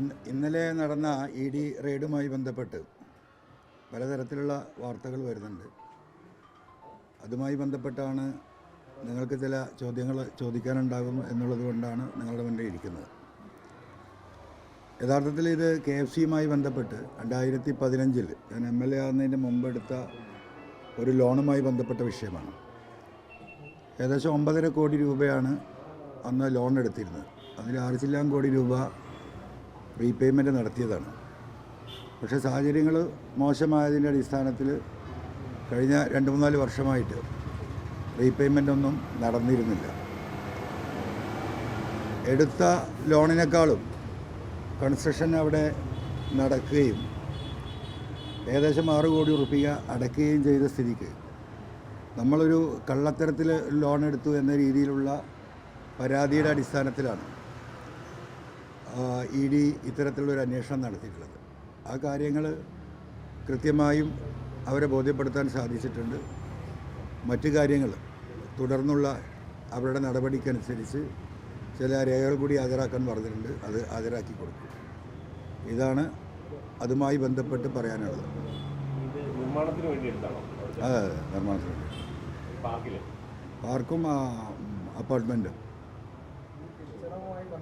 ഇന്ന് ഇന്നലെ നടന്ന ഇ ഡി റെയ്ഡുമായി ബന്ധപ്പെട്ട് പലതരത്തിലുള്ള വാർത്തകൾ വരുന്നുണ്ട്. അതുമായി ബന്ധപ്പെട്ടാണ് നിങ്ങൾക്ക് ചില ചോദ്യങ്ങൾ ചോദിക്കാനുണ്ടാകും എന്നുള്ളത് കൊണ്ടാണ് നിങ്ങളുടെ മുന്നിൽ ഇരിക്കുന്നത്. യഥാർത്ഥത്തിൽ ഇത് കെ എഫ് സിയുമായി ബന്ധപ്പെട്ട് രണ്ടായിരത്തി പതിനഞ്ചിൽ ഞാൻ എം എൽ എ ആകുന്നതിന് മുമ്പ് എടുത്ത ഒരു ലോണുമായി ബന്ധപ്പെട്ട വിഷയമാണ്. ഏകദേശം ഒമ്പതര കോടി രൂപയാണ് അന്ന് ലോൺ എടുത്തിരുന്നത്. അതിൽ ആറ് ചില്ലാം കോടി രൂപ റീപേയ്മെന്റ് നടത്തിയതാണ്. പക്ഷേ സാഹചര്യങ്ങൾ മോശമായതിന്റെ അടിസ്ഥാനത്തിൽ കഴിഞ്ഞ രണ്ട് മൂന്നാൽ വർഷമായിട്ട് റീപേയ്മെന്റ് ഒന്നും നടന്നിരുന്നില്ല. എടുത്ത ലോണിനേക്കാളും കൺസ്ട്രക്ഷൻ അവിടെ നടക്കുകയും ഏകദേശം ആറ് കോടി റുപ്യ അടയ്ക്കുകയും ചെയ്ത സ്ഥിതിക്ക് നമ്മളൊരു കള്ളത്തരത്തിൽ ലോൺ എടുത്തു എന്ന രീതിയിലുള്ള പരാതിയുടെ അടിസ്ഥാനത്തിലാണ് ഇ ഡി ഇത്തരത്തിലുള്ളൊരു അന്വേഷണം നടത്തിയിട്ടുള്ളത്. ആ കാര്യങ്ങൾ കൃത്യമായും അവരെ ബോധ്യപ്പെടുത്താൻ സാധിച്ചിട്ടുണ്ട്. മറ്റു കാര്യങ്ങൾ തുടർന്നുള്ള അവരുടെ നടപടിക്കനുസരിച്ച് ചില രേഖകൾ കൂടി ഹാജരാക്കാൻ പറഞ്ഞിട്ടുണ്ട്. അത് ഹാജരാക്കി കൊടുക്കും. ഇതാണ് അതുമായി ബന്ധപ്പെട്ട് പറയാനുള്ളത്. നിർമ്മാണത്തിന് വേണ്ടി എടുത്താണോ അതെ അതെ നിർമ്മാണത്തിന് പാർക്കും അപ്പാർട്ട്മെന്റും.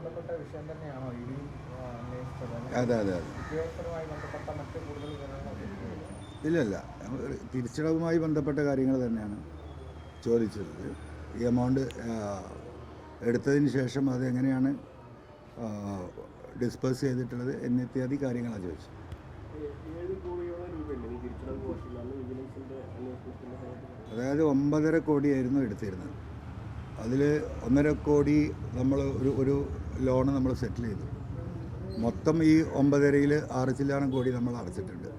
ബന്ധപ്പെട്ട വിഷയം തന്നെയാണോ ഇനിയും അതെ അതെ അതെ. ഉദ്യോഗസ്ഥരുമായി ബന്ധപ്പെട്ട മറ്റ് കൂടുതൽ വിവരങ്ങൾ ലഭിക്കുന്നില്ല. ഇല്ലല്ല. തിരിച്ചടവുമായി ബന്ധപ്പെട്ട കാര്യങ്ങൾ തന്നെയാണ് ചോദിച്ചത്. ഈ എമൗണ്ട് എടുത്തതിന് ശേഷം അതെങ്ങനെയാണ് ഡിസ്പേഴ്സ് ചെയ്തിട്ടുള്ളത് എന്നിത്യാദി കാര്യങ്ങളാണ് ചോദിച്ചത്. അതായത് ഒമ്പതര കോടിയായിരുന്നു എടുത്തിരുന്നത്. അതിൽ ഒന്നര കോടി നമ്മൾ ഒരു ഒരു ലോണ് നമ്മൾ സെറ്റിൽ ചെയ്തു. മൊത്തം ഈ ഒമ്പതരയിൽ ആറ് ചില്ലാനം കോടി നമ്മൾ അടച്ചിട്ടുണ്ട്.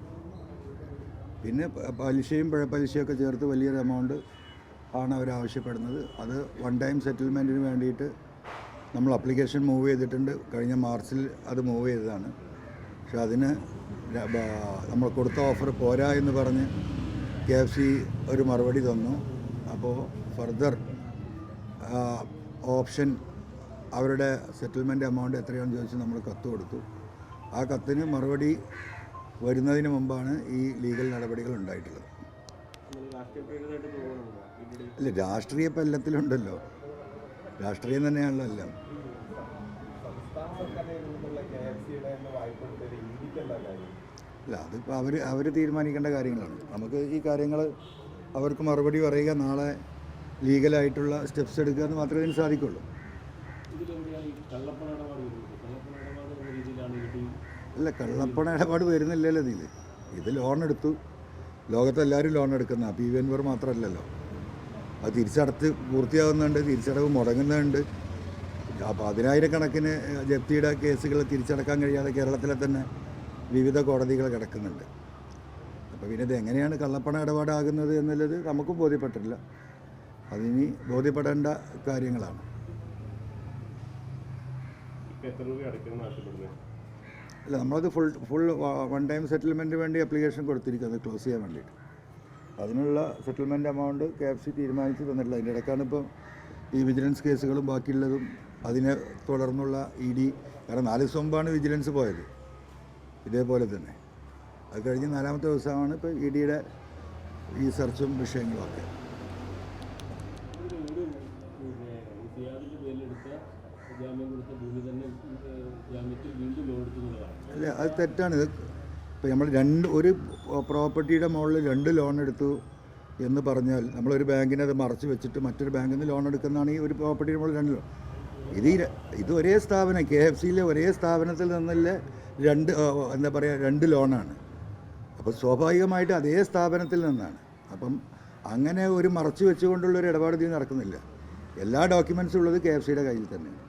പിന്നെ പലിശയും പലിശയൊക്കെ ചേർത്ത് വലിയൊരു എമൗണ്ട് ആണ് അവർ ആവശ്യപ്പെടുന്നത്. അത് വൺ ടൈം സെറ്റിൽമെന്റിന് വേണ്ടിയിട്ട് നമ്മൾ അപ്ലിക്കേഷൻ മൂവ് ചെയ്തിട്ടുണ്ട്. കഴിഞ്ഞ മാർച്ചിൽ അത് മൂവ് ചെയ്തതാണ്. പക്ഷെ അതിന് നമ്മൾ കൊടുത്ത ഓഫർ പോരാ എന്ന് പറഞ്ഞ് കെ എഫ് സി ഒരു മറുപടി തന്നു. അപ്പോൾ ഫർദർ ഓപ്ഷൻ അവരുടെ സെറ്റിൽമെന്റ് എമൗണ്ട് എത്രയാണെന്ന് ചോദിച്ച് നമ്മൾ കത്ത് കൊടുത്തു. ആ കത്തിന് മറുപടി വരുന്നതിന് മുമ്പാണ് ഈ ലീഗൽ നടപടികൾ ഉണ്ടായിട്ടുള്ളത്. ഇല്ല രാഷ്ട്രീയ അല്ല രാഷ്ട്രീയ തന്നെയാണല്ലോ എല്ലാം. അല്ല അതിപ്പോൾ അവർ അവർ തീരുമാനിക്കേണ്ട കാര്യങ്ങളാണ്. നമുക്ക് ഈ കാര്യങ്ങൾ അവർക്ക് മറുപടി പറയുക നാളെ ലീഗലായിട്ടുള്ള സ്റ്റെപ്സ് എടുക്കുക എന്ന് മാത്രമേ ഇതിന് സാധിക്കുള്ളൂ. ഇതിലെവിടെയാണ് കള്ളപ്പണ ഇടപാട് കള്ളപ്പണ അല്ല കള്ളപ്പണ ഇടപാട് വരുന്നില്ലല്ലോ ഇതിൽ ഇത് ലോൺ എടുത്തു. ലോകത്തെല്ലാവരും ലോൺ എടുക്കുന്ന പി വി എൻവർ മാത്രമല്ലല്ലോ. അത് തിരിച്ചടത്ത് പൂർത്തിയാകുന്നുണ്ട് തിരിച്ചടവ് മുടങ്ങുന്നുണ്ട്. പതിനായിരക്കണക്കിന് ജപ്തിയുടെ കേസുകൾ തിരിച്ചടക്കാൻ കഴിയാതെ കേരളത്തിലെ തന്നെ വിവിധ കോടതികൾ കിടക്കുന്നുണ്ട്. അപ്പോൾ പിന്നെ ഇത് എങ്ങനെയാണ് കള്ളപ്പണ ഇടപാടാകുന്നത് എന്നുള്ളത് നമുക്കും ബോധ്യപ്പെട്ടിട്ടില്ല. അതിനി ബോധ്യപ്പെടേണ്ട കാര്യങ്ങളാണ്. എത്ര രൂപ അടയ്ക്കണം ആവശ്യപ്പെടുന്നത് അല്ല നമ്മളത് full full one time settlement വേണ്ടി അപ്ലിക്കേഷൻ കൊടുത്തിരിക്കുന്നത് ക്ലോസ് ചെയ്യാൻ വേണ്ടിയിട്ട് അതിനുള്ള settlement amount K F C തീരുമാനിച്ച് തന്നിട്ടില്ല അതിന്റെ ഇടയ്ക്കാണ് ഇപ്പോൾ ഈ വിജിലൻസ് കേസുകളും ബാക്കിയുള്ളതും അതിനെ തുടർന്നുള്ള ഇ ഡി കാരണം നാല് ദിവസം മുമ്പാണ് വിജിലൻസ് പോയത് ഇതേപോലെ തന്നെ അത് കഴിഞ്ഞ് നാലാമത്തെ ദിവസമാണ് ഇപ്പോൾ ഇ ഡിയുടെ ഈ സെർച്ചും വിഷയങ്ങളും ഒക്കെ ഭൂമി തന്നെ ജാമ്യത്തിൽ വീണ്ടും അല്ല അത് തെറ്റാണ്. ഇത് നമ്മൾ രണ്ട് ഒരു പ്രോപ്പർട്ടിയുടെ മുകളിൽ രണ്ട് ലോൺ എടുത്തു എന്ന് പറഞ്ഞാൽ നമ്മളൊരു ബാങ്കിനെ അത് മറച്ചു വെച്ചിട്ട് മറ്റൊരു ബാങ്കിൽ നിന്ന് ലോൺ എടുക്കുന്നതാണ് ഈ ഒരു പ്രോപ്പർട്ടിയുടെ മുകളിൽ രണ്ട് ലോൺ. ഇത് ഇത് ഒരേ സ്ഥാപനം കെ എഫ് സിയിലെ ഒരേ സ്ഥാപനത്തിൽ നിന്നല്ലേ രണ്ട് എന്താ പറയുക രണ്ട് ലോണാണ്. അപ്പോൾ സ്വാഭാവികമായിട്ട് അതേ സ്ഥാപനത്തിൽ നിന്നാണ്. അപ്പം അങ്ങനെ ഒരു മറച്ചു വെച്ചുകൊണ്ടുള്ള ഒരു ഇടപാട് നടക്കുന്നില്ല. എല്ലാ ഡോക്യുമെൻസും ഉള്ളത് കെ എഫ് സിയുടെ കയ്യിൽ തന്നെയാണ്.